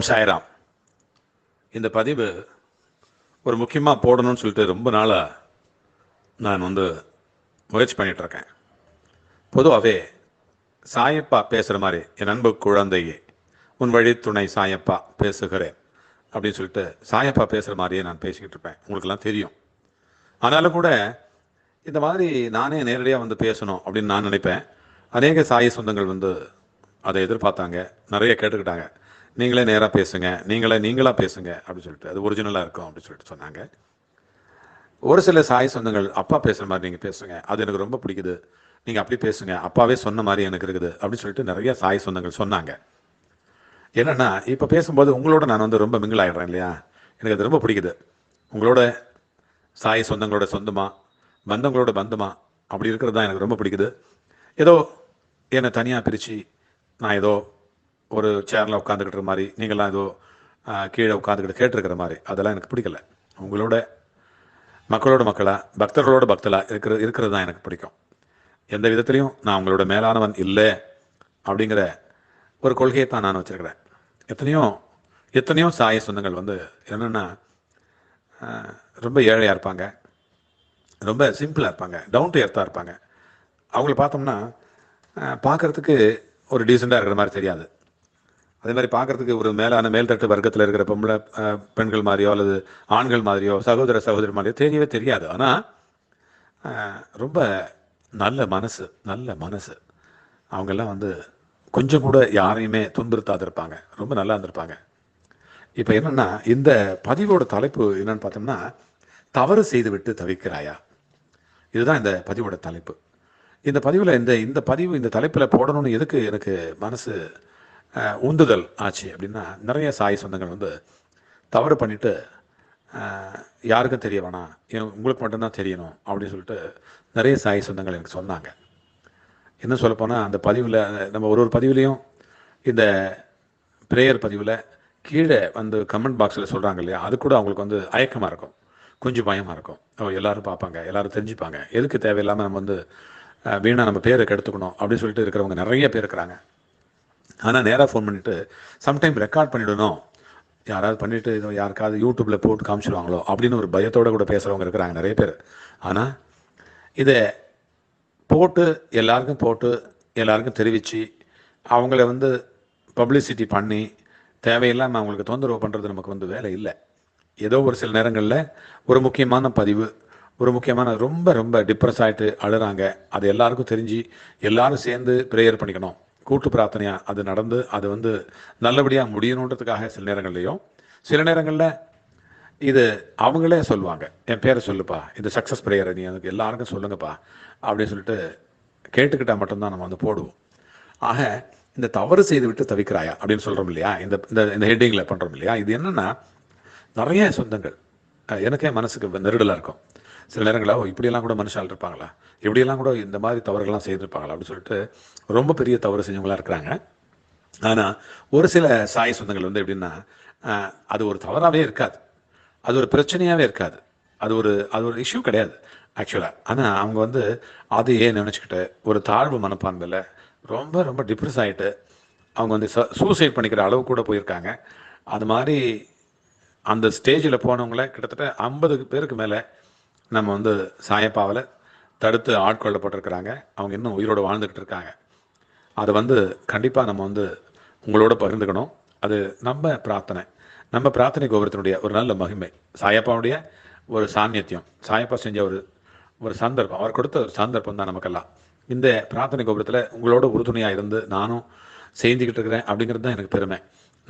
ஓம் சாய்ராம். இந்த பதிவு ஒரு முக்கியமாக போடணும்னு சொல்லிட்டு ரொம்ப நாளாக நான் வந்து முயற்சி பண்ணிகிட்ருக்கேன் பொதுவாகவே சாயப்பா பேசுகிற மாதிரி என் அன்பு குழந்தையே உன் வழி துணை சாயப்பா பேசுகிறேன் அப்படின்னு சொல்லிட்டு சாயப்பா பேசுகிற மாதிரியே நான் பேசிக்கிட்டு இருப்பேன். உங்களுக்கெல்லாம் தெரியும். ஆனாலும் கூட இந்த மாதிரி நானே நேரடியாக வந்து பேசணும் அப்படின்னு நான் நினைப்பேன். அநேக சாய சொந்தங்கள் வந்து அதை எதிர்பார்த்தாங்க. நிறைய கேட்டுக்கிட்டாங்க. நீங்களே நேராக பேசுங்க. நீங்களே நீங்களாக பேசுங்க அப்படின்னு சொல்லிட்டு. அது ஒரிஜினலாக இருக்கும் அப்படின்னு சொல்லிட்டு சொன்னாங்க. ஒரு சில சாய் சொந்தங்கள் அப்பா பேசுகிற மாதிரி நீங்கள் பேசுங்க. அது எனக்கு ரொம்ப பிடிக்குது. நீங்கள் அப்படி பேசுங்க. அப்பாவே சொன்ன மாதிரி எனக்கு இருக்குது அப்படின்னு சொல்லிட்டு நிறைய சாய் சொந்தங்கள் சொன்னாங்க. என்னென்னா இப்போ பேசும்போது உங்களோட நான் வந்து ரொம்ப மிங்கிள் ஆகிடுறேன் இல்லையா? எனக்கு அது ரொம்ப பிடிக்குது. உங்களோட சாய் சொந்தங்களோட சொந்தமா பந்தங்களோட பந்தமா அப்படி இருக்கிறது தான் எனக்கு ரொம்ப பிடிக்குது. ஏதோ என்னை தனியாக பிரித்து நான் ஏதோ ஒரு சேரில் உட்காந்துக்கிட்டு மாதிரி நீங்களாம் ஏதோ கீழே உட்காந்துக்கிட்டு கேட்டிருக்கிற மாதிரி. அதெல்லாம் எனக்கு பிடிக்கல. உங்களோட மக்களோட மக்களாக பக்தர்களோட பக்தலாக இருக்கிற இருக்கிறது தான் எனக்கு பிடிக்கும். எந்த விதத்துலையும் நான் உங்களோட மேலானவன் இல்லை அப்படிங்கிற ஒரு கொள்கையை தான் நான் வச்சுருக்கிறேன். எத்தனையோ எத்தனையோ சாய சொந்தங்கள் வந்து என்னென்னா ரொம்ப ஏழையாக இருப்பாங்க. ரொம்ப சிம்பிளாக இருப்பாங்க. டவுன் டு எர்த்தாக இருப்பாங்க. அவங்கள பார்த்தோம்னா பார்க்குறதுக்கு ஒரு டீசெண்டாக இருக்கிற மாதிரி தெரியாது. அதே மாதிரி பார்க்கறதுக்கு ஒரு மேலான மேல்தட்டு வர்க்கத்தில் இருக்கிற பொம்பளை பெண்கள் மாதிரியோ அல்லது ஆண்கள் மாதிரியோ சகோதர சகோதரி மாதிரியோ தெரியவே தெரியாது. ஆனால் ரொம்ப நல்ல மனசு நல்ல மனசு. அவங்கெல்லாம் வந்து கொஞ்சம் கூட யாரையுமே துன்புறுத்தாது இருப்பாங்க ரொம்ப நல்லா இருந்திருப்பாங்க. இப்போ என்னென்னா இந்த பதிவோட தலைப்பு என்னன்னு பார்த்தோம்னா தவறு செய்துவிட்டு தவிக்கிறாயா? இதுதான் இந்த பதிவோட தலைப்பு. இந்த பதிவில் இந்த இந்த பதிவு இந்த தலைப்பில் போடணும்னு எதுக்கு எனக்கு மனசு உந்துதல் ஆச்சு அப்படின்னா நிறைய சாய் சொந்தங்கள் வந்து தவறு பண்ணிட்டு யாருக்கும் தெரிய வேணாம். உங்களுக்கு மட்டும்தான் தெரியணும் அப்படின்னு சொல்லிட்டு நிறைய சாய் சொந்தங்கள் எனக்கு சொன்னாங்க. இன்னும் சொல்லப்போனால் அந்த பதிவில் நம்ம ஒரு ஒரு பதிவுலையும் இந்த ப்ரேயர் பதிவில் கீழே வந்து கமெண்ட் பாக்ஸில் சொல்கிறாங்க இல்லையா? அது கூட அவங்களுக்கு வந்து அயக்கமாக இருக்கும். கொஞ்சம் பயமாக இருக்கும். ஓ எல்லாரும் பார்ப்பாங்க எல்லோரும் தெரிஞ்சுப்பாங்க. எதுக்கு தேவையில்லாமல் நம்ம வந்து வீணாக நம்ம பேரை கெடுத்துக்கணும் அப்படின்னு சொல்லிட்டு இருக்கிறவங்க நிறைய பேர் இருக்கிறாங்க. ஆனால் நேராக ஃபோன் பண்ணிவிட்டு சம்டைம் ரெக்கார்ட் பண்ணிவிடணும் யாராவது பண்ணிவிட்டு இதோ யாருக்காவது யூடியூப்பில் போட்டு காமிச்சிடுவாங்களோ அப்படின்னு ஒரு பயத்தோடு கூட பேசுகிறவங்க இருக்கிறாங்க நிறைய பேர். ஆனால் இதை போட்டு எல்லாருக்கும் போட்டு எல்லாருக்கும் தெரிவித்து அவங்கள வந்து பப்ளிசிட்டி பண்ணி தேவையில்லாமல் அவங்களுக்கு தொந்தரவு பண்ணுறது நமக்கு வந்து வேலை இல்லை. ஏதோ ஒரு சில நேரங்களில் ஒரு முக்கியமான பதிவு ஒரு முக்கியமான ரொம்ப ரொம்ப டிப்ரெஸ் ஆகிட்டு அழுறாங்க. அது எல்லாருக்கும் தெரிஞ்சு எல்லாரும் சேர்ந்து ப்ரேயர் பண்ணிக்கணும். கூட்டு பிரார்த்தனையா அது நடந்து அது வந்து நல்லபடியாக முடியணுன்றதுக்காக சில நேரங்கள்லையும் சில நேரங்களில் இது அவங்களே சொல்லுவாங்க. என் பேரை சொல்லுப்பா. இது சக்ஸஸ் ப்ரேயரை நீ எனக்கு எல்லாருக்கும் சொல்லுங்கப்பா. அப்படின்னு சொல்லிட்டு கேட்டுக்கிட்டால் மட்டும்தான் நம்ம வந்து போடுவோம். ஆக இந்த தவறு செய்து விட்டு தவிக்கிறாயா அப்படின்னு சொல்கிறோம் இல்லையா? இந்த இந்த இந்த ஹெட்டிங்கில் பண்ணுறோம் இல்லையா? இது என்னென்னா நிறைய சொந்தங்கள். எனக்கே மனசுக்கு நெருடலாக இருக்கும். சில நேரங்களில் ஓ இப்படியெல்லாம் கூட மனுஷால் இருப்பாங்களா? இப்படியெல்லாம் கூட இந்த மாதிரி தவறுகள்லாம் செய்திருப்பாங்களா? அப்படின்னு சொல்லிட்டு ரொம்ப பெரிய தவறு செஞ்சவங்களா இருக்கிறாங்க. ஆனால் ஒரு சில சாய சொந்தங்கள் வந்து எப்படின்னா அது ஒரு தவறாகவே இருக்காது. அது ஒரு பிரச்சனையாகவே இருக்காது. அது ஒரு அது ஒரு இஷ்யூ கிடையாது ஆக்சுவலாக ஆனால் அவங்க வந்து அதையே நினச்சிக்கிட்டு ஒரு தாழ்வு மனப்பான்மையில் ரொம்ப ரொம்ப டிப்ரெஸ் ஆகிட்டு அவங்க வந்து சூசைட் பண்ணிக்கிற அளவு கூட போயிருக்காங்க. அது மாதிரி அந்த ஸ்டேஜில் போனவங்கள கிட்டத்தட்ட ஐம்பது பேருக்கு மேலே நம்ம வந்து சாயப்பாவில் தடுத்து ஆட்கொள்ளப்பட்டிருக்கிறாங்க. அவங்க இன்னும் உயிரோடு வாழ்ந்துக்கிட்டு இருக்காங்க அதை வந்து கண்டிப்பாக நம்ம வந்து உங்களோட பகிர்ந்துக்கணும். அது நம்ம பிரார்த்தனை. நம்ம பிரார்த்தனை கோபுரத்தினுடைய ஒரு நல்ல மகிமை. சாயப்பாவுடைய ஒரு சாநியத்தியம் சாயப்பா செஞ்ச ஒரு ஒரு சந்தர்ப்பம். அவர் கொடுத்த ஒரு சந்தர்ப்பம் தான் நமக்கெல்லாம். இந்த பிரார்த்தனை கோபுரத்தில் உங்களோட உறுதுணையாக இருந்து நானும் செஞ்சுக்கிட்டு இருக்கிறேன் அப்படிங்கிறது தான் எனக்கு பெருமை.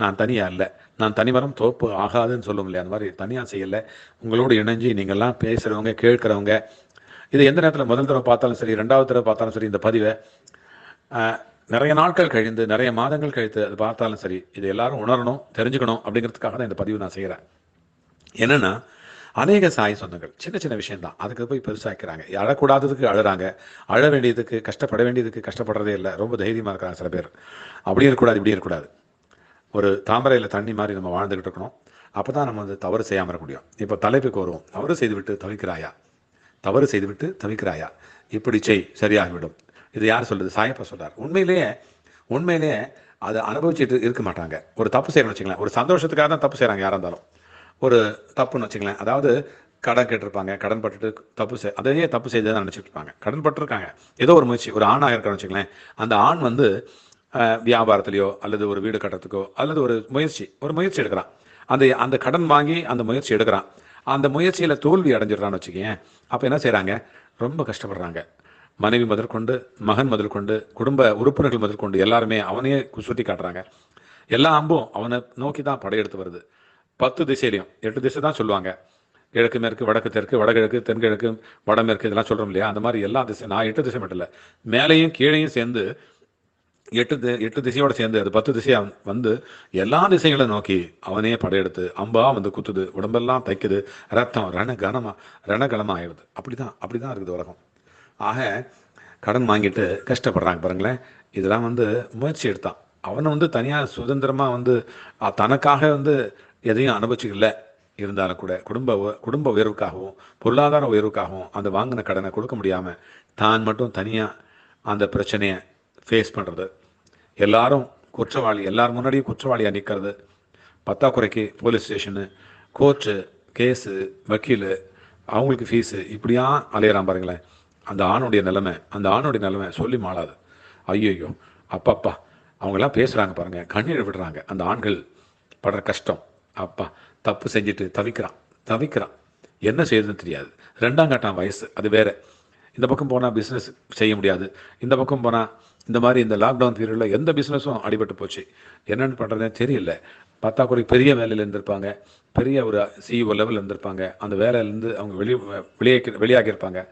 நான் தனியாக இல்லை. நான் தனிமரம் தோப்பு ஆகாதுன்னு சொல்லும் இல்லையா? அந்த மாதிரி தனியாக செய்யலை. உங்களோடு இணைஞ்சு நீங்கள்லாம் பேசுகிறவங்க கேட்குறவங்க இது எந்த நேரத்தில் முதல் தடவை பார்த்தாலும் சரி ரெண்டாவது தடவை பார்த்தாலும் சரி இந்த பதிவை நிறைய நாட்கள் கழிந்து நிறைய மாதங்கள் கழித்து அது பார்த்தாலும் சரி இது எல்லாரும் உணரணும் தெரிஞ்சுக்கணும் அப்படிங்கிறதுக்காக தான் இந்த பதிவு நான் செய்கிறேன் என்னென்னா அநேக சாய் சொந்தங்கள் சின்ன சின்ன விஷயம்தான். அதுக்கு போய் பெருசாக்கிறாங்க. அழக்கூடாததுக்கு அழுறாங்க. அழ வேண்டியதுக்கு கஷ்டப்பட வேண்டியதுக்கு கஷ்டப்படுறதே இல்லை. ரொம்ப தைரியமாக இருக்கிறாங்க சில பேர். அப்படி இருக்கக்கூடாது இப்படி இருக்கக்கூடாது. ஒரு தாமரையில் தண்ணி மாதிரி நம்ம வாழ்ந்துக்கிட்டு இருக்கணும். அப்போ தான் நம்ம வந்து தவறு செய்யாமல் இருக்க முடியும். இப்போ தலைப்புக்கு வருவோம். தவறு செய்துவிட்டு தவிக்கிறாயா? தவறு செய்துவிட்டு தவிக்கிறாயா? இப்படி செய் சரியாகிவிடும். இது யார் சொல்கிறது சாயப்பா சொல்கிறார் உண்மையிலேயே உண்மையிலேயே அதை அனுபவிச்சுட்டு இருக்க மாட்டாங்க. ஒரு தப்பு செய்யணும்னு வச்சுக்கலாம் ஒரு சந்தோஷத்துக்காக தான் தப்பு செய்கிறாங்க யாராக இருந்தாலும். ஒரு தப்புன்னு வச்சுங்களேன் அதாவது கடன் கேட்டிருப்பாங்க. கடன் பட்டுட்டு தப்பு செய் அதையே தப்பு செய்ததான் நினச்சிட்டு இருப்பாங்க. கடன் பட்டிருக்காங்க. ஏதோ ஒரு முயற்சி. ஒரு ஆணாக இருக்கான்னு வச்சுங்களேன் அந்த ஆண் வந்து வியாபாரத்திலையோ அல்லது ஒரு வீடு கட்டுறதுக்கோ அல்லது ஒரு முயற்சி ஒரு முயற்சி எடுக்கிறான் அந்த அந்த கடன் வாங்கி அந்த முயற்சி எடுக்கிறான். அந்த முயற்சியில் தோல்வி அடைஞ்சிடுறான்னு வச்சுக்கேன் அப்போ என்ன செய்கிறாங்க ரொம்ப கஷ்டப்படுறாங்க. மனைவி முதற்கொண்டு மகன் முதற்கொண்டு குடும்ப உறுப்பினர்கள் முதற்கொண்டு எல்லாருமே அவனையே சுட்டி காட்டுறாங்க. எல்லா அம்பும் அவனை நோக்கி தான் படையெடுத்து வருது. பத்து திசையிலையும் எட்டு திசை தான் சொல்லுவாங்க. கிழக்கு மேற்கு வடக்கு தெற்கு வடகிழக்கு தென்கிழக்கு வடமேற்கு இதெல்லாம் சொல்கிறோம் இல்லையா? அந்த மாதிரி எல்லா திசை நான் எட்டு திசை மட்டும் இல்லை மேலேயும் கீழேயும் சேர்ந்து எட்டு தி- எட்டு திசையோட சேர்ந்து அது பத்து திசையா வந்து எல்லா திசைகளை நோக்கி அவனே படையெடுத்து அம்பா வந்து குத்துது உடம்பெல்லாம் தைக்குது ரத்தம் ரண கனமா ரணகலமா ஆயிடுது. அப்படிதான் அப்படிதான் இருக்குது உலகம். ஆக கடன் வாங்கிட்டு கஷ்டப்படுறாங்க பாருங்களேன். இதெல்லாம் வந்து முயற்சி எடுத்தான். அவனை வந்து தனியாக சுதந்திரமாக வந்து தனக்காக வந்து எதையும் அனுபவிச்சுக்கல. இருந்தாலும் கூட குடும்ப உ- குடும்ப உயர்வுக்காகவும் பொருளாதார உயர்வுக்காகவும் அந்த வாங்கின கடனை கொடுக்க முடியாமல் தான் மட்டும் தனியாக அந்த பிரச்சனையை ஃபேஸ் பண்ணுறது எல்லாரும் குற்றவாளி எல்லார் முன்னாடியும் குற்றவாளியாக நிற்கிறது பத்தாக்குறைக்கு போலீஸ் ஸ்டேஷனு கோர்ட்டு கேஸு வக்கீலு அவங்களுக்கு ஃபீஸு இப்படியா அலையிறான் பாருங்களேன். அந்த ஆணுடைய நிலைமை அந்த ஆணுடைய நிலைமை சொல்லி மாளாது ஐயோ அப்பப்பா. அவங்கெல்லாம் பேசுகிறாங்க பாருங்கள் கண்ணீர் விடுறாங்க. அந்த ஆண்கள் படுற கஷ்டம். அப்பா தப்பு செஞ்சுட்டு தவிக்கிறான் தவிக்கிறான். என்ன செய்யுதுன்னு தெரியாது. ரெண்டாம் கட்டம் வயசு அது வேறு. இந்த பக்கம் போனால் பிஸ்னஸ் செய்ய முடியாது. இந்த பக்கம் போனால் இந்த மாதிரி இந்த லாக்டவுன் பீரியடில் எந்த பிஸ்னஸும் அடிபட்டு போச்சு. என்னென்னு பண்ணுறதுன்னு தெரியல. பத்தாக்குறை பெரிய வேலையில் இருந்திருப்பாங்க. பெரிய ஒரு சிஇஓ லெவலில் இருந்திருப்பாங்க. அந்த வேலையிலேருந்து அவங்க வெளியே வெளியே வெளியாகியிருப்பாங்க.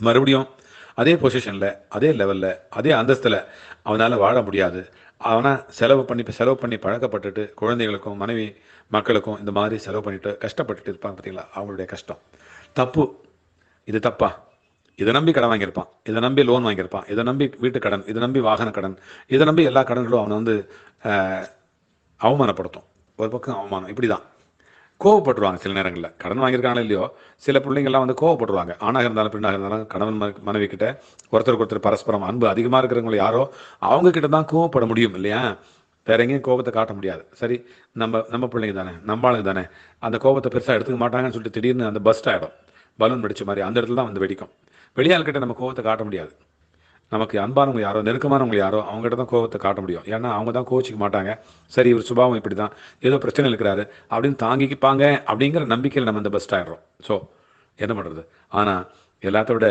மறுபடியும் அதே பொசிஷனில் அதே லெவலில் அதே அந்தஸ்தில் அவனால் வாழ முடியாது. ஆனால் செலவு பண்ணி செலவு பண்ணி பழக்கப்பட்டுட்டு குழந்தைகளுக்கும் மனைவி மக்களுக்கும் இந்த மாதிரி செலவு பண்ணிட்டு கஷ்டப்பட்டுட்டு இருப்பாங்க பார்த்தீங்களா அவங்களுடைய கஷ்டம். தப்பு. இது தப்பா? இதை நம்பி கடன் வாங்கியிருப்பான். இதை நம்பி லோன் வாங்கியிருப்பான். இதை நம்பி வீட்டு கடன் இதை நம்பி வாகன கடன் இதை நம்பி எல்லா கடன்களும் அவனை வந்து அவமானப்படுத்தும். ஒரு பக்கம் அவமானம். இப்படி தான் கோவப்பட்டுருவாங்க சில நேரங்களில். கடன் வாங்கியிருக்காங்களோ இல்லையோ? சில பிள்ளைங்கள்லாம் வந்து கோவப்படுவாங்க ஆணாக இருந்தாலும் பெண்ணாக இருந்தாலும் கணவன் மனைவி கிட்ட ஒருத்தருக்கு ஒருத்தர் பரஸ்பரம் அன்பு அதிகமாக இருக்கிறவங்க யாரோ அவங்க கிட்ட தான் கோவப்பட முடியும் இல்லையா? வேற எங்கேயும் கோபத்தை காட்ட முடியாது. சரி நம்ம நம்ம பிள்ளைங்க தானே நம்ம ஆளுங்க தானே அந்த கோபத்தை பெருசாக எடுத்துக்க மாட்டாங்கன்னு சொல்லிட்டு திடீர்னு அந்த பஸ்ட் ஆகிடும் பலூன் வெடிச்ச மாதிரி அந்த இடத்துல தான் வந்து வெடிக்கும். வெளியாள்கிட்ட நம்ம கோவத்தை காட்ட முடியாது. நமக்கு அன்பானவங்க யாரோ நெருக்கமானவங்க யாரோ அவங்ககிட்ட தான் கோவத்தை காட்ட முடியும். ஏன்னா அவங்க தான் கோச்சிக்க மாட்டாங்க. சரி இவர் சுபாவம் இப்படி தான் ஏதோ பிரச்சனை இருக்கிறாரு. அப்படின்னு தாங்கிப்பாங்க அப்படிங்கிற நம்பிக்கையில் நம்ம இந்த பெஸ்ட் ஆயிடுறோம். ஸோ என்ன பண்ணுறது ஆனால் எல்லாத்தோட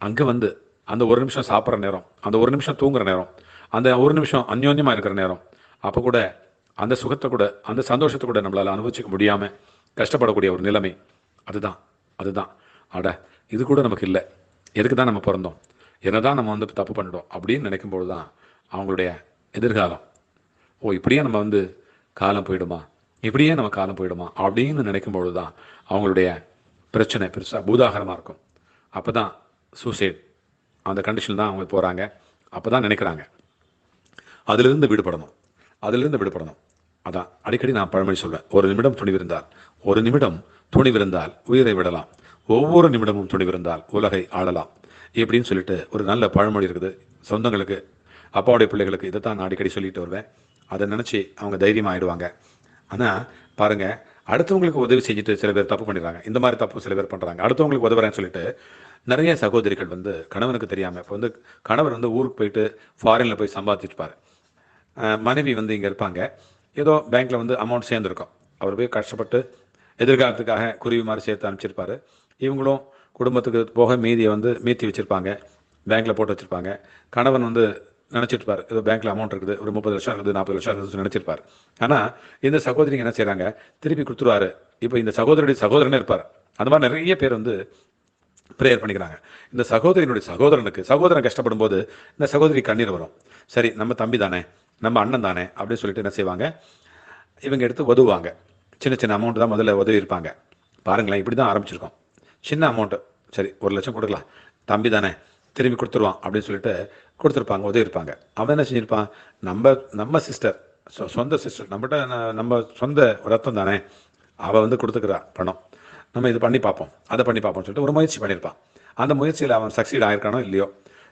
அங்கே வந்து அந்த ஒரு நிமிஷம் சாப்பிட்ற நேரம் அந்த ஒரு நிமிஷம் தூங்குற நேரம் அந்த ஒரு நிமிஷம் அந்யோன்யமாக இருக்கிற நேரம் அப்போ கூட அந்த சுகத்தை கூட அந்த சந்தோஷத்தை கூட நம்மளால் அனுபவிச்சிக்க முடியாமல் கஷ்டப்படக்கூடிய ஒரு நிலைமை. அதுதான். அதுதான். அட இது கூட நமக்கு இல்லை எதுக்கு தான் நம்ம பிறந்தோம்? என்னதான் நம்ம வந்து தப்பு பண்ணிட்டோம் அப்படின்னு நினைக்கும்போது தான் அவங்களுடைய எதிர்காலம். ஓ இப்படியே நம்ம வந்து காலம் போயிடுமா? இப்படியே நம்ம காலம் போயிடுமா? அப்படின்னு நினைக்கும்பொழுது தான் அவங்களுடைய பிரச்சனை பெருசாக பூதாகரமாக இருக்கும். அப்போ தான் சூசைட் அந்த கண்டிஷன் தான் அவங்க போகிறாங்க அப்போ தான் நினைக்கிறாங்க. அதிலிருந்து விடுபடணும். அதிலிருந்து விடுபடணும். அதான் அடிக்கடி நான் பழமொழி சொல்வேன். ஒரு நிமிடம் துணிவிருந்தால் ஒரு நிமிடம் துணிவிருந்தால் உயிரை விடலாம். ஒவ்வொரு நிமிடமும் துணிவிருந்தால் உலகை ஆளலாம். இப்படின்னு சொல்லிட்டு ஒரு நல்ல பழமொழி இருக்குது. சொந்தங்களுக்கு அப்பாவுடைய பிள்ளைகளுக்கு இதை தான் நான் அடிக்கடி சொல்லிட்டு வருவேன். அதை நினச்சி அவங்க தைரியமாக ஆயிடுவாங்க. ஆனால் பாருங்க அடுத்தவங்களுக்கு உதவி செஞ்சுட்டு சில பேர் தப்பு பண்ணிடுறாங்க. இந்த மாதிரி தப்பு சில பேர் பண்ணுறாங்க அடுத்தவங்களுக்கு உதவுறேன்னு சொல்லிட்டு நிறைய சகோதரிகள் வந்து கணவனுக்கு தெரியாமல் இப்போ வந்து கணவர் வந்து ஊருக்கு போயிட்டு ஃபாரினில் போய் சம்பாதிச்சிருப்பார் மனைவி வந்து இங்கே இருப்பாங்க. ஏதோ பேங்க்கில் வந்து அமௌண்ட் சேர்ந்துருக்கோம். அவர் போய் கஷ்டப்பட்டு எதிர்காலத்துக்காக குருவி மாதிரி சேர்த்து அனுப்பிச்சிருப்பாரு. இவங்களும் குடும்பத்துக்கு போக மீதியை வந்து மீத்தி வச்சுருப்பாங்க. பேங்க்கில் போட்டு வச்சுருப்பாங்க. கணவன் வந்து நினச்சிருப்பார். ஏதோ பேங்க்கில் அமௌண்ட் இருக்குது. ஒரு முப்பது லட்சம் இருக்குது நாற்பது லட்சம் இருக்குது நினச்சிருப்பார். ஆனால் இந்த சகோதரிங்க என்ன செய்கிறாங்க திருப்பி கொடுத்துருவாரு. இப்போ இந்த சகோதரனுடைய சகோதரனே இருப்பார். அந்த மாதிரி நிறைய பேர் வந்து ப்ரேயர் பண்ணிக்கிறாங்க. இந்த சகோதரியினுடைய சகோதரனுக்கு சகோதரன் கஷ்டப்படும் போது இந்த சகோதரி கண்ணீர் வரும். சரி நம்ம தம்பி தானே நம்ம அண்ணன் தானே அப்படின்னு சொல்லிட்டு என்ன செய்வாங்க? இவங்க எடுத்து உதவுவாங்க சின்ன சின்ன அமௌண்ட் தான் முதல்ல உதவி இருப்பாங்க பாருங்களேன் இப்படி தான் ஆரம்பிச்சிருக்கோம். சின்ன அமௌண்ட்டு சரி ஒரு லட்சம் கொடுக்கலாம். தம்பி தானே திரும்பி கொடுத்துருவான் அப்படின்னு சொல்லிட்டு கொடுத்துருப்பாங்க உதவி இருப்பாங்க அவன் என்ன செஞ்சிருப்பான்? நம்ம நம்ம சிஸ்டர் சொந்த சிஸ்டர் நம்மகிட்ட நம்ம சொந்த ரத்தம் தானே அவள் வந்து கொடுத்துக்கிறா பணம். நம்ம இது பண்ணி பார்ப்போம் அதை பண்ணி பார்ப்போம்னு சொல்லிட்டு ஒரு முயற்சி பண்ணியிருப்பான். அந்த முயற்சியில் அவன் சக்சீட் ஆயிருக்கானோ இல்லையோ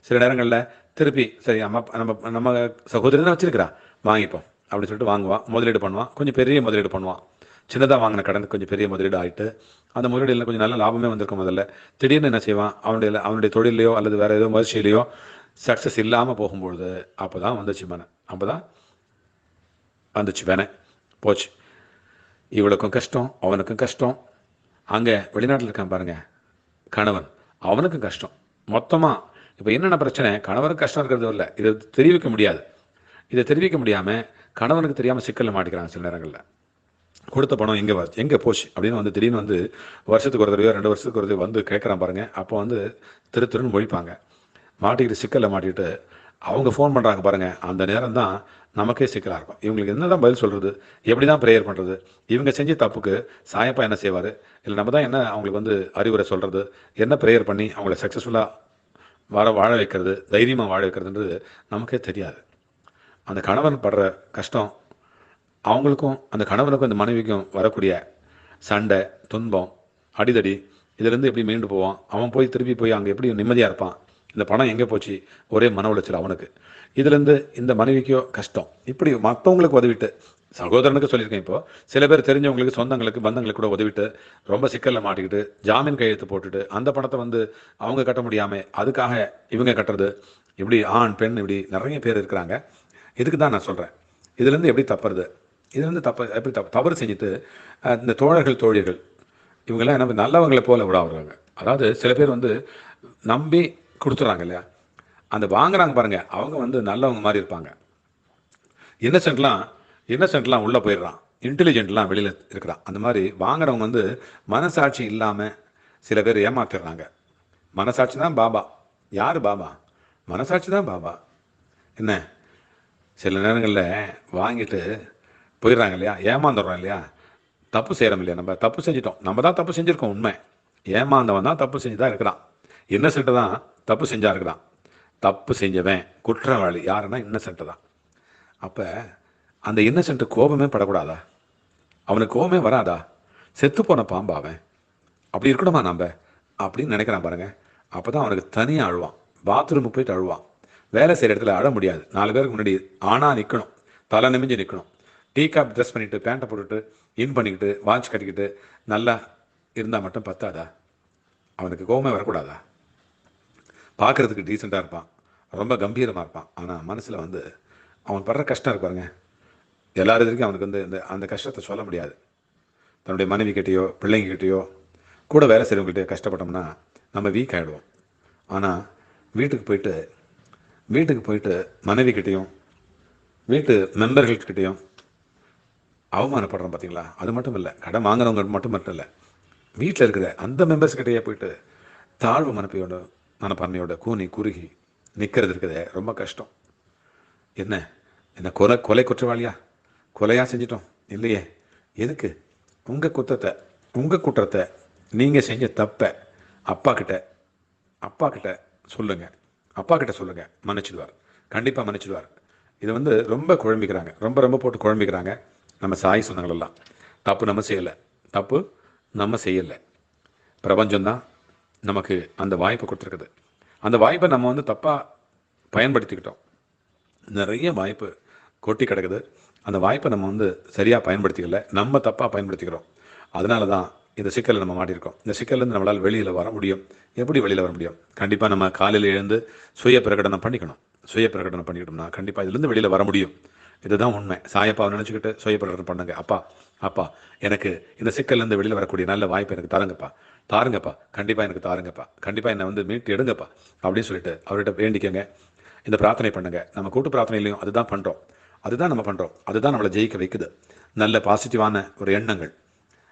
சில நேரங்களில் திருப்பி சரி அம்மா நம்ம நம்ம சகோதரி தான் வச்சிருக்கிறான் வாங்கிப்போம் அப்படின்னு சொல்லிட்டு வாங்குவான் முதலீடு பண்ணுவான் கொஞ்சம் பெரிய முதலீடு பண்ணுவான். சின்னதாக வாங்கின கடனுக்கு கொஞ்சம் பெரிய முதலீடு ஆகிட்டு அந்த முதலீடுல கொஞ்சம் நல்ல லாபமே வந்திருக்கும் முதல்ல. திடீர்னு என்ன செய்வான்? அவனுடைய அவனுடைய தொழிலையோ அல்லது வேற ஏதோ முயற்சியிலையோ சக்ஸஸ் இல்லாமல் போகும்பொழுது அப்போ தான் வந்துச்சு மன. அப்போ தான் வந்துச்சு வேணே போச்சு. இவளுக்கும் கஷ்டம் அவனுக்கும் கஷ்டம். அங்கே வெளிநாட்டில் இருக்கான் பாருங்க கணவன். அவனுக்கும் கஷ்டம். மொத்தமாக இப்போ என்னென்ன பிரச்சனை? கணவனுக்கு கஷ்டம் இருக்கிறது இல்லை. இதை தெரிவிக்க முடியாது. இதை தெரிவிக்க முடியாமல் கணவனுக்கு தெரியாமல் சிக்கலில் மாட்டிக்கிறாங்க சில நேரங்களில். கொடுத்த பணம் எங்கே எங்கே போச்சு? அப்படின்னு வந்து திடீர்னு வந்து வருஷத்துக்கு ஒரு தடவையோ ரெண்டு வருஷத்துக்கு ஒரு தடவை வந்து கேட்குறான் பாருங்க. அப்போ வந்து திரு திருன்னு மொழிப்பாங்க. மாட்டிக்கிட்டு சிக்கலில் மாட்டிக்கிட்டு அவங்க ஃபோன் பண்ணுறாங்க பாருங்க. அந்த நேரம் தான் நமக்கே சிக்கலாக இருக்கும். இவங்களுக்கு என்ன தான் பதில் சொல்கிறது எப்படி தான் ப்ரேயர் பண்ணுறது இவங்க செஞ்ச தப்புக்கு சாயப்பா என்ன செய்வார்? இல்லை நம்ம தான் என்ன அவங்களுக்கு வந்து அறிவுரை சொல்கிறது என்ன ப்ரேயர் பண்ணி அவங்கள சக்ஸஸ்ஃபுல்லாக வர வாழ வைக்கிறது? தைரியமாக வாழ வைக்கிறதுன்றது நமக்கே தெரியாது. அந்த கணவன் படுற கஷ்டம் அவங்களுக்கும் அந்த கணவனுக்கும் அந்த மனைவிக்கும் வரக்கூடிய சண்டை துன்பம் அடிதடி இதுலேருந்து எப்படி மீண்டு போவான்? அவன் போய் திருப்பி போய் அங்கே எப்படி நிம்மதியாக இருப்பான்? இந்த பணம் எங்கே போச்சு? ஒரே மன உளைச்சல் அவனுக்கு. இதுலேருந்து இந்த மனைவிக்கோ கஷ்டம். இப்படி மற்றவங்களுக்கு உதவிட்டு சகோதரனுக்கு சொல்லியிருக்கேன் இப்போ சில பேர் தெரிஞ்சவங்களுக்கு சொந்தங்களுக்கு பந்தங்களுக்கு கூட உதவிட்டு ரொம்ப சிக்கலில் மாட்டிக்கிட்டு ஜாமீன் கையெழுத்து போட்டுட்டு அந்த பணத்தை வந்து அவங்க கட்ட முடியாமல் அதுக்காக இவங்க கட்டுறது இப்படி ஆண் பெண் இப்படி நிறைய பேர் இருக்கிறாங்க. இதுக்கு தான் நான் சொல்கிறேன் இதுலேருந்து எப்படி தப்புறது? இதுலேருந்து தப்பு எப்படி தப்பு தவறு செஞ்சுட்டு இந்த தோழர்கள் தோழிகள் இவங்கெல்லாம் என்ன நல்லவங்களை போல விட வருவாங்க அதாவது சில பேர் வந்து நம்பி கொடுத்துறாங்க இல்லையா? அந்த வாங்குறாங்க பாருங்க அவங்க வந்து நல்லவங்க மாதிரி இருப்பாங்க. இன்னசென்ட்லாம் இன்னசென்ட்லாம் உள்ளே போயிடுறான். இன்டெலிஜென்ட்லாம் வெளியில் இருக்கிறான். அந்த மாதிரி வாங்குறவங்க வந்து மனசாட்சி இல்லாமல் சில பேர் ஏமாத்திடுறாங்க. மனசாட்சி தான் பாபா. யார் பாபா? மனசாட்சி தான் பாபா. என்ன? சில நேரங்களில் வாங்கிட்டு போயிடுறாங்க இல்லையா ஏமாந்துடுறோம் இல்லையா தப்பு செய்கிறோம் இல்லையா நம்ம? தப்பு செஞ்சிட்டோம். நம்ம தான் தப்பு செஞ்சுருக்கோம் உண்மை. ஏமாந்தவன் தான் தப்பு செஞ்சு தான் இருக்கிறான். இன்னசென்ட்டு தான் தப்பு செஞ்சா இருக்கிறான். தப்பு செஞ்சவன் குற்றவாளி. யாருன்னா இன்னசென்ட்டு தான். அப்போ அந்த இன்னசென்ட்டு கோபமே படக்கூடாதா? அவனுக்கு கோபமே வராதா? செத்து போன பாம்பா அவன். அப்படி இருக்கணுமா நம்ம அப்படின்னு நினைக்கிறான் பாருங்க. அப்போ தான் அவனுக்கு தனியாக அழுவான். பாத்ரூமுக்கு போயிட்டு அழுவான். வேலை செய்கிற இடத்துல அழ முடியாது. நாலு பேருக்கு முன்னாடி ஆணாக நிற்கணும் தலை நிமிஞ்சு நிற்கணும் டீ காப் ட்ரெஸ் பண்ணிட்டு பேண்ட்டை போட்டுட்டு இன் பண்ணிக்கிட்டு வாட்ச் கட்டிக்கிட்டு நல்லா இருந்தால் மட்டும் பத்தாதா? அவனுக்கு கோவமே வரக்கூடாதா? பார்க்கறதுக்கு டீசெண்டாக இருப்பான். ரொம்ப கம்பீரமாக இருப்பான். ஆனால் மனசில் வந்து அவன் படுற கஷ்டம் இருப்பாருங்க எல்லார் இதுக்கும் வரைக்கும் அவனுக்கு வந்து இந்த அந்த கஷ்டத்தை சொல்ல முடியாது. தன்னுடைய மனைவி கிட்டேயோ பிள்ளைங்க கிட்டேயோ கூட வேலை செய்கிறவங்கள்ட்ட கஷ்டப்பட்டோம்னா நம்ம வீக் ஆகிடுவோம் ஆனால் வீட்டுக்கு போயிட்டு வீட்டுக்கு போயிட்டு மனைவி கிட்டேயும் வீட்டு மெம்பர்கள்கிட்டையும் அவமானப்படுறோம் பார்த்தீங்களா அது மட்டும் இல்லை கடன் வாங்குறவங்க மட்டும் மட்டும் இல்லை. வீட்டில் இருக்கிற அந்த மெம்பர்ஸ் கிட்டேயே போயிட்டு தாழ்வு மனப்பையோட மனப்பான்மையோட கூனி குறுகி நிற்கிறது இருக்குதே. ரொம்ப கஷ்டம். என்ன? என்ன கொலை கொலை குற்றவாளியா? கொலையாக செஞ்சிட்டோம்? இல்லையே. எதுக்கு? உங்கள் குற்றத்தை உங்கள் குற்றத்தை நீங்கள் செஞ்ச தப்பை அப்பா கிட்ட அப்பா கிட்ட சொல்லுங்க. அப்பா கிட்ட சொல்லுங்க. மன்னிச்சிடுவார். கண்டிப்பாக மன்னிச்சிடுவார். இதை வந்து ரொம்ப குழம்பிக்கிறாங்க. ரொம்ப ரொம்ப போட்டு குழம்பிக்கிறாங்க. நம்ம சாய் சொந்தங்களெல்லாம் தப்பு நம்ம செய்யலை. தப்பு நம்ம செய்யலை. பிரபஞ்சம்தான் நமக்கு அந்த வாய்ப்பை கொடுத்துருக்குது. அந்த வாய்ப்பை நம்ம வந்து தப்பாக பயன்படுத்திக்கிட்டோம். நிறைய வாய்ப்பு கொட்டி கிடக்குது. அந்த வாய்ப்பை நம்ம வந்து சரியாக பயன்படுத்திக்கல. நம்ம தப்பாக பயன்படுத்திக்கிறோம். அதனால தான் இந்த சிக்கலில் நம்ம மாட்டியிருக்கோம். இந்த சிக்கல்லேருந்து நம்மளால் வெளியில் வர முடியும். எப்படி வெளியில் வர முடியும்? கண்டிப்பாக நம்ம காலையில் எழுந்து சுய பிரகடனம் பண்ணிக்கணும். சுய பிரகடனம் பண்ணிக்கிட்டோம்னா கண்டிப்பாக இதுலேருந்து வெளியில் வர முடியும். இதுதான் உண்மை. சாயப்பாவை நினச்சிக்கிட்டு சுய பண்ணுங்க. அப்பா அப்பா எனக்கு இந்த சிக்கல்லேருந்து வெளியில் வரக்கூடிய நல்ல வாய்ப்பு எனக்கு தாருங்கப்பா. தாருங்கப்பா. கண்டிப்பாக எனக்கு தாருங்கப்பா. கண்டிப்பாக என்னை வந்து மீட்டு எடுங்கப்பா. அப்படின்னு சொல்லிட்டு அவர்கிட்ட வேண்டிக்கங்க. இந்த பிரார்த்தனை பண்ணுங்க. நம்ம கூட்டு பிரார்த்தனையிலையும் அதுதான் பண்ணுறோம் அதுதான் நம்ம பண்ணுறோம் அதுதான் நம்மளை ஜெயிக்க வைக்குது. நல்ல பாசிட்டிவான ஒரு எண்ணங்கள்.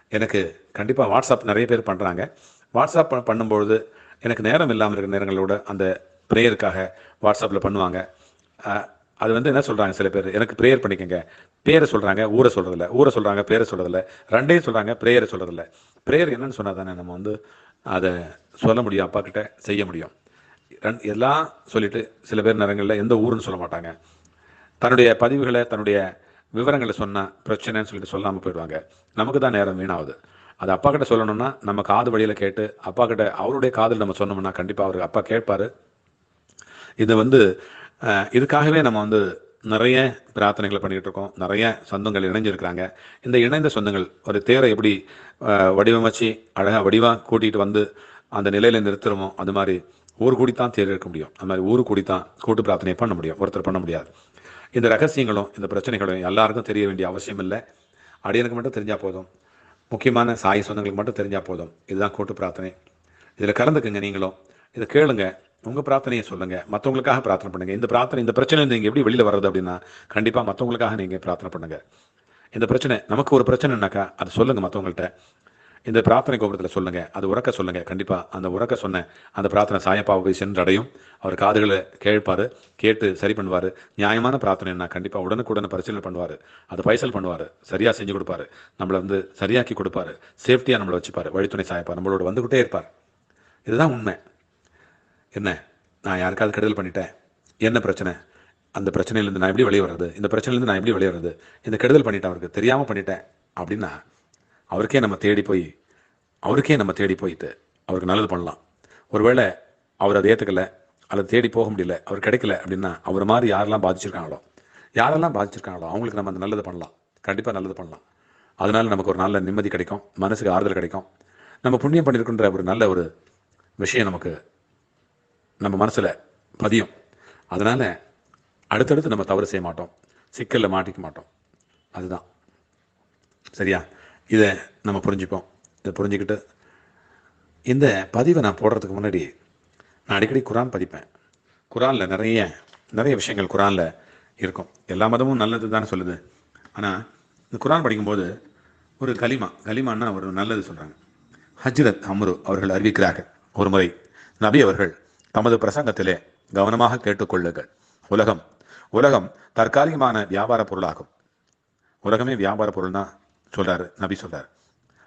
எனக்கு கண்டிப்பாக வாட்ஸ்அப் நிறைய பேர் பண்ணுறாங்க வாட்ஸ்அப் பண்ணும்பொழுது எனக்கு நேரம் இல்லாமல் இருக்கிற நேரங்களோட அந்த ப்ரேயருக்காக வாட்ஸ்அப்பில் பண்ணுவாங்க. அது வந்து என்ன சொல்கிறாங்க சில பேர்? எனக்கு ப்ரேயர் பண்ணிக்கங்க. பேரை சொல்கிறாங்க ஊரை சொல்கிறதில்ல ஊரை சொல்கிறாங்க பேரை சொல்கிறதில்ல ரெண்டையும் சொல்கிறாங்க ப்ரேயரை சொல்கிறதில்ல ப்ரேயர் என்னன்னு சொன்னால் தானே நம்ம வந்து அதை சொல்ல முடியும் அப்பா கிட்ட செய்ய முடியும். ரெண்- எல்லாம் சொல்லிட்டு சில பேர் நேரங்களில் எந்த ஊருன்னு சொல்ல மாட்டாங்க. தன்னுடைய பதிவுகளை தன்னுடைய விவரங்களை சொன்னால் பிரச்சனைன்னு சொல்லிட்டு சொல்லாமல் போயிடுவாங்க. நமக்கு தான் நேரம் வீணாகுது. அது அப்பா கிட்ட சொல்லணும்னா நம்ம காது வழியில் கேட்டு அப்பா கிட்ட அவருடைய காதில் நம்ம சொன்னோம்னா கண்டிப்பாக அவருக்கு அப்பா கேட்பார். இதை வந்து இதுக்காகவே நம்ம வந்து நிறைய பிரார்த்தனைகளை பண்ணிட்டு இருக்கோம். நிறைய சொந்தங்கள் இணைஞ்சிருக்கிறாங்க. இந்த இணைந்த சொந்தங்கள் ஒரு தேரை எப்படி வடிவமைச்சு அழகாக வடிவாக கூட்டிகிட்டு வந்து அந்த நிலையில நிறுத்துறோமோ அது மாதிரி ஊர் கூடித்தான் தேர் எடுக்க முடியும். அது மாதிரி ஊர் கூடித்தான் கூட்டு பிரார்த்தனை பண்ண முடியும். ஒருத்தர் பண்ண முடியாது. இந்த ரகசியங்களும் இந்த பிரச்சனைகளும் எல்லாருக்கும் தெரிய வேண்டிய அவசியம் இல்லை. அடியனுக்கு மட்டும் தெரிஞ்சால் போதும். முக்கியமான சாய் சொந்தங்களுக்கு மட்டும் தெரிஞ்சால் போதும். இதுதான் கூட்டு பிரார்த்தனை. இதில் கலந்துக்குங்க நீங்களும். இதை கேளுங்க. உங்க பிரார்த்தனையை சொல்லுங்க. மற்றவங்களுக்காக பிரார்த்தனை பண்ணுங்க. இந்த பிரார்த்தனை இந்த பிரச்சனை நீங்க எப்படி வெளியில வர்றது அப்படின்னா கண்டிப்பா மற்றவங்களுக்காக நீங்க பிரார்த்தனை பண்ணுங்க. இந்த பிரச்சனை நமக்கு ஒரு பிரச்சனைனாக்கா அது சொல்லுங்க மற்றவங்கள்ட்ட இந்த பிரார்த்தனை கோபுரத்தில் சொல்லுங்க. அது உறக்க சொல்லுங்க. கண்டிப்பா அந்த உறக்க சொன்ன அந்த பிரார்த்தனை சாயப்பாவை போய் சென்றடையும். அவர் காதுகளை கேட்பாரு கேட்டு சரி பண்ணுவாரு. நியாயமான பிரார்த்தனைன்னா கண்டிப்பா உடனுக்குடனே பரிசீலனை பண்ணுவாரு. அது பைசல் பண்ணுவாரு. சரியா செஞ்சு கொடுப்பாரு. நம்மளை வந்து சரியாக்கி கொடுப்பாரு. சேஃப்டியா நம்மளை வச்சுப்பாரு. வழித்துணை சாயப்பார் நம்மளோட வந்துகிட்டே இருப்பார். இதுதான் உண்மை. என்ன? நான் யாருக்காவது கெடுதல் பண்ணிட்டேன். என்ன பிரச்சனை? அந்த பிரச்சனையிலேருந்து நான் எப்படி வெளியே வர்றது? இந்த பிரச்சனையிலேருந்து நான் எப்படி வெளியே வர்றது? இந்த கெடுதல் பண்ணிட்டேன் அவருக்கு. தெரியாமல் பண்ணிட்டேன். அப்படின்னா அவருக்கே நம்ம தேடி போய் அவருக்கே நம்ம தேடி போயிட்டு அவருக்கு நல்லது பண்ணலாம். ஒருவேளை அவர் அதை ஏற்றுக்கலை அல்லது தேடி போக முடியல அவர் கிடைக்கல அப்படின்னா அவர் மாதிரி யாரெல்லாம் பாதிச்சிருக்காங்களோ யாரெல்லாம் பாதிச்சிருக்காங்களோ அவங்களுக்கு நம்ம அந்த நல்லது பண்ணலாம். கண்டிப்பாக நல்லது பண்ணலாம். அதனால நமக்கு ஒரு நல்ல நிம்மதி கிடைக்கும் மனசுக்கு ஆறுதல் கிடைக்கும். நம்ம புண்ணியம் பண்ணியிருக்கின்ற ஒரு நல்ல ஒரு விஷயம் நமக்கு நம்ம மனசில் பதியும். அதனால் அடுத்தடுத்து நம்ம தவறு செய்ய மாட்டோம். சிக்கலில் மாட்டிக்க மாட்டோம். அதுதான். சரியா? இதை நம்ம புரிஞ்சுப்போம். இதை புரிஞ்சுக்கிட்டு இந்த பதிவை நான் போடுறதுக்கு முன்னாடி நான் அடிக்கடி குரான் படிப்பேன் குரானில் நிறைய நிறைய விஷயங்கள் குரானில் இருக்கும். எல்லா மதமும் நல்லது தானே சொல்லுது. ஆனால் இந்த குரான் படிக்கும்போது ஒரு கலிமா கலிமான்னா ஒரு நல்லது சொல்கிறாங்க ஹஜ்ரத் அம்ரு அவர்கள் அறிவிக்கிறார்கள். ஒரு முறை நபி அவர்கள் தமது பிரசங்கத்திலே கவனமாக கேட்டுக்கொள்ளுங்கள். உலகம் உலகம் தற்காலிகமான வியாபார பொருளாகும். உலகமே வியாபார பொருள் சொல்றாரு நபி சொல்றாரு.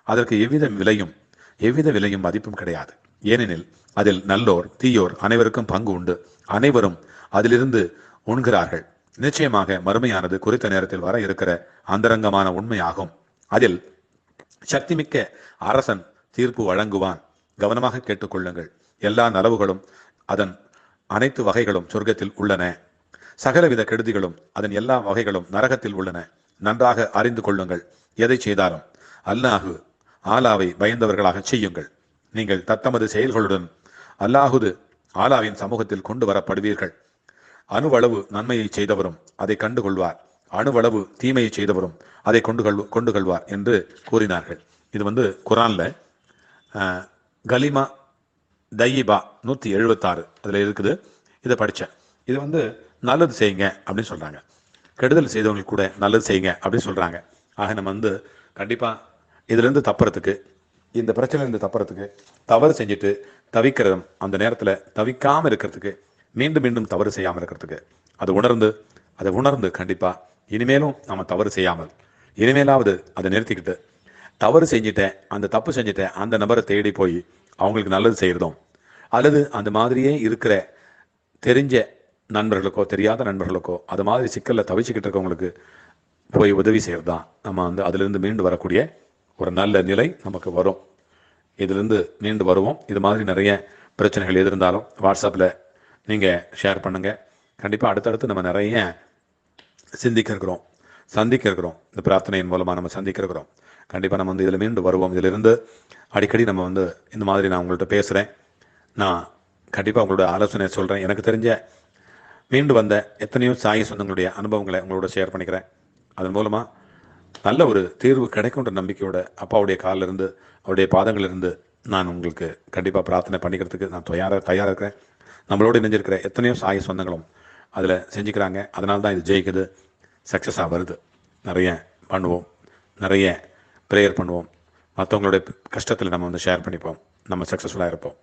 அதற்கு எவ்வித விலையும் எவ்வித விலையும் மதிப்பும் கிடையாது. ஏனெனில் அதில் நல்லோர் தீயோர் அனைவருக்கும் பங்கு உண்டு. அனைவரும் அதிலிருந்து உண்கிறார்கள். நிச்சயமாக மறுமையானது குறித்த நேரத்தில் வர இருக்கிற அந்தரங்கமான உண்மையாகும். அதில் சக்திமிக்க அரசன் தீர்ப்பு வழங்குவான். கவனமாக கேட்டுக்கொள்ளுங்கள். எல்லா நலவுகளும் அதன் அனைத்து வகைகளும் சொர்க்கத்தில் உள்ளன. சகலவித கெடுதிகளும் அதன் எல்லா வகைகளும் நரகத்தில் உள்ளன. நன்றாக அறிந்து கொள்ளுங்கள். எதை செய்தாலும் அல்லாஹு ஆலாவை பயந்தவர்களாக செய்யுங்கள். நீங்கள் தத்தமது செயல்களுடன் அல்லாஹுது ஆலாவின் சமூகத்தில் கொண்டு வரப்படுவீர்கள். அணுவளவு நன்மையை செய்தவரும் அதை கண்டு கொள்வார் அணுவளவு தீமையை செய்தவரும் அதை கொண்டு கொள் கொண்டு கொள்வார் என்று கூறினார்கள். இது வந்து குரான்ல கலிமா தயிபா நூற்றி எழுபத்தாறு அதில் இருக்குது. இதை படித்தேன் இது வந்து நல்லது செய்யுங்க அப்படின்னு சொல்கிறாங்க கெடுதல் செய்தவங்களுக்கு கூட நல்லது செய்யுங்க அப்படின்னு சொல்கிறாங்க ஆக நம்ம வந்து கண்டிப்பாக இதுலேருந்து தப்புறதுக்கு இந்த பிரச்சனையிலேருந்து தப்புறதுக்கு தவறு செஞ்சுட்டு தவிக்கிறதும் அந்த நேரத்தில் தவிக்காமல் இருக்கிறதுக்கு மீண்டும் மீண்டும் தவறு செய்யாமல் இருக்கிறதுக்கு அது உணர்ந்து அதை உணர்ந்து கண்டிப்பாக இனிமேலும் நம்ம தவறு செய்யாமல் இனிமேலாவது அதை நிறுத்திக்கிட்டு தவறு செஞ்சுட்டேன் அந்த தப்பு செஞ்சுட்டேன் அந்த நபரை தேடி போய் அவங்களுக்கு நல்லது செய்கிறதும் அல்லது அந்த மாதிரியே இருக்கிற தெரிஞ்ச நண்பர்களுக்கோ தெரியாத நண்பர்களுக்கோ அது மாதிரி சிக்கலில் தவிச்சுக்கிட்டு இருக்கவங்களுக்கு போய் உதவி செய்கிறது தான் நம்ம வந்து அதிலிருந்து மீண்டு வரக்கூடிய ஒரு நல்ல நிலை நமக்கு வரும். இதிலிருந்து மீண்டு வருவோம். இது மாதிரி நிறைய பிரச்சனைகள் எது இருந்தாலும் வாட்ஸ்அப்பில் நீங்கள் ஷேர் பண்ணுங்கள் கண்டிப்பாக அடுத்தடுத்து நம்ம நிறைய சிந்திக்க இருக்கிறோம். சந்திக்க இருக்கிறோம். இந்த பிரார்த்தனையின் மூலமாக நம்ம சந்திக்க இருக்கிறோம். கண்டிப்பாக நம்ம வந்து இதில் மீண்டு வருவோம். இதிலிருந்து அடிக்கடி நம்ம வந்து இந்த மாதிரி நான் உங்கள்கிட்ட பேசுகிறேன் நான் கண்டிப்பாக உங்களோட ஆலோசனை சொல்கிறேன் எனக்கு தெரிஞ்ச மீண்டு வந்த எத்தனையோ சாய சொந்தங்களுடைய அனுபவங்களை உங்களோட ஷேர் பண்ணிக்கிறேன். அதன் மூலமாக நல்ல ஒரு தீர்வு கிடைக்கும்ன்ற நம்பிக்கையோட அப்பாவுடைய காலிலிருந்து அவருடைய பாதங்களிலிருந்து நான் உங்களுக்கு கண்டிப்பாக பிரார்த்தனை பண்ணிக்கிறதுக்கு நான் தயாராக தயாராக இருக்கிறேன். நம்மளோட இணைஞ்சிருக்கிற எத்தனையோ சாய சொந்தங்களும் அதில் செஞ்சுக்கிறாங்க. அதனால தான் இது ஜெயிக்குது சக்ஸஸாக வருது. நிறைய பண்ணுவோம். நிறைய ப்ரேயர் பண்ணுவோம். மற்றவங்களுடைய கஷ்டத்தில் நம்ம வந்து ஷேர் பண்ணிப்போம். நம்ம சக்ஸஸ்ஃபுல்லாக இருப்போம்.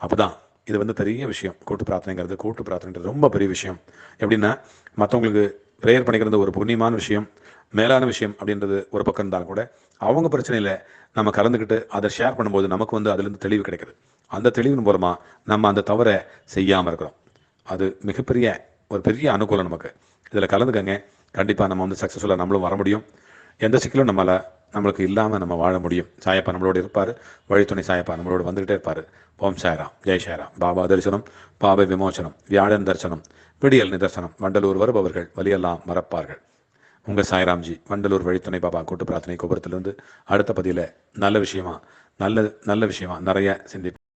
அப்பதான் இது வந்து பெரிய விஷயம். கூட்டு பிரார்த்தனைங்கிறது கூட்டு பிரார்த்தனைங்கிறது ரொம்ப பெரிய விஷயம். எப்படின்னா மற்றவங்களுக்கு ப்ரேயர் பண்ணிக்கிறது ஒரு புண்ணியமான விஷயம் மேலான விஷயம் அப்படின்றது ஒரு பக்கம் இருந்தாலும் கூட அவங்க பிரச்சனையில் நம்ம கலந்துக்கிட்டு அதை ஷேர் பண்ணும்போது நமக்கு வந்து அதுலேருந்து தெளிவு கிடைக்குது. அந்த தெளிவின் மூலமாக நம்ம அந்த தவறை செய்யாமல் இருக்கிறோம். அது மிகப்பெரிய ஒரு பெரிய அனுகூலம் நமக்கு. இதில் கலந்துக்கங்க. கண்டிப்பாக நம்ம வந்து சக்ஸஸ்ஃபுல்லாக நம்மளும் வர முடியும். எந்த சிக்கலும் நம்மளால் நம்மளுக்கு இல்லாமல் நம்ம வாழ முடியும். சாயப்பா நம்மளோடு இருப்பார். வழித்துணை சாயப்பா நம்மளோடு வந்துகிட்டே இருப்பார். ஓம் சாய்ராம். ஜெய் சாய்ராம். பாபா தரிசனம் பாபை விமோசனம் வியாழன் தரிசனம் விடியல் நிதர்சனம் வண்டலூர் வருபவர்கள் வலியெல்லாம் மறப்பார்கள். உங்கள் சாய்ராம்ஜி வண்டலூர் வழித்துணை பாபா கூட்டு பிரார்த்தனை கோபுரத்திலிருந்து அடுத்த பதியில் நல்ல விஷயமா நல்ல நல்ல விஷயமா நிறைய சிந்திப்பேன்